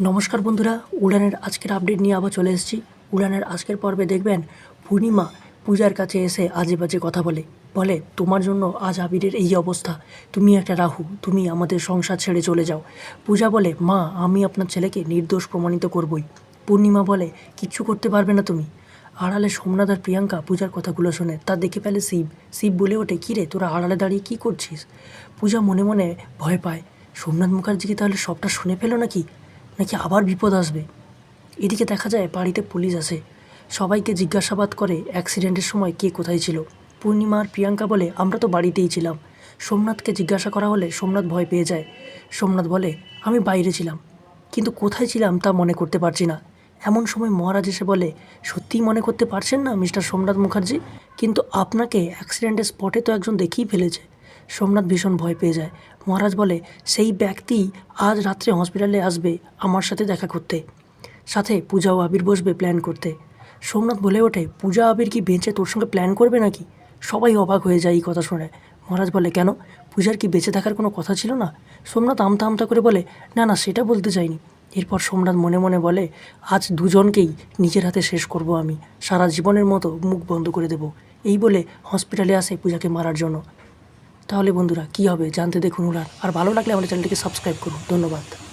নমস্কার বন্ধুরা, উড়ানের আজকের আপডেট নিয়ে আবার চলে এসেছি। উড়ানের আজকের পর্বে দেখবেন পূর্ণিমা পূজার কাছে এসে আজে বাজে কথা বলে। বলে, তোমার জন্য আজ আবিরের এই অবস্থা। তুমি একটা রাহু, তুমি আমাদের সংসার ছেড়ে চলে যাও। পূজা বলে, মা, আমি আপনার ছেলেকে নির্দোষ প্রমাণিত করবই। পূর্ণিমা বলে, কিচ্ছু করতে পারবে না তুমি। আড়ালে সোমনাথ আর প্রিয়াঙ্কা পূজার কথাগুলো শোনে। তা দেখে ফেলে শিব। শিব বলে ওঠে, কী রে, তোরা আড়ালে দাঁড়িয়ে কী করছিস? পূজা মনে মনে ভয় পায়। সোমনাথ মুখার্জি কি তাহলে সবটা শুনে পেল নাকি? নাকি আবার বিপদ আসবে? এদিকে দেখা যায়, বাড়িতে পুলিশ আসে সবাইকে জিজ্ঞাসাবাদ করে অ্যাক্সিডেন্টের সময় কে কোথায় ছিল। পূর্ণিমা আর প্রিয়াঙ্কা বলে, আমরা তো বাড়িতেই ছিলাম। সোমনাথকে জিজ্ঞাসা করা হলে সোমনাথ ভয় পেয়ে যায়। সোমনাথ বলে, আমি বাইরে ছিলাম। কিন্তু কোথায় ছিলাম তা মনে করতে পারছি না। এমন সময় মহারাজ এসে বলে, সত্যিই মনে করতে পারছেন না, মিস্টার সোমনাথ মুখার্জি? কিন্তু আপনাকে অ্যাক্সিডেন্টের স্পটে তো একজন দেখেই ফেলেছে। সোমনাথ ভীষণ ভয় পেয়ে যায়। মহারাজ বলে, সেই ব্যক্তি আজ রাত্রে হসপিটালে আসবে আমার সাথে দেখা করতে। সাথে পূজা ও আবির বসবে প্ল্যান করতে। সোমনাথ বলে ওঠে, পূজা আবির কি বেঁচে তোর সঙ্গে প্ল্যান করবে নাকি? সবাই অবাক হয়ে যায় এই কথা শুনে। মহারাজ বলে, কেন? পূজার কি বেঁচে থাকার কোনো কথা ছিল না? সোমনাথ আমতা আমতা করে বলে, না না, সেটা বলতে চাইনি। এরপর সোমনাথ মনে মনে বলে, আজ দুজনকেই নিজের হাতে শেষ করব আমি। সারা জীবনের মতো মুখ বন্ধ করে দেব। এই বলে হসপিটালে আসে পূজাকে মারার জন্য। তাহলে বন্ধুরা, কী হবে জানতে দেখুন ওরা। আর ভালো লাগলে আমাদের চ্যানেলটিকে সাবস্ক্রাইব করুন। ধন্যবাদ।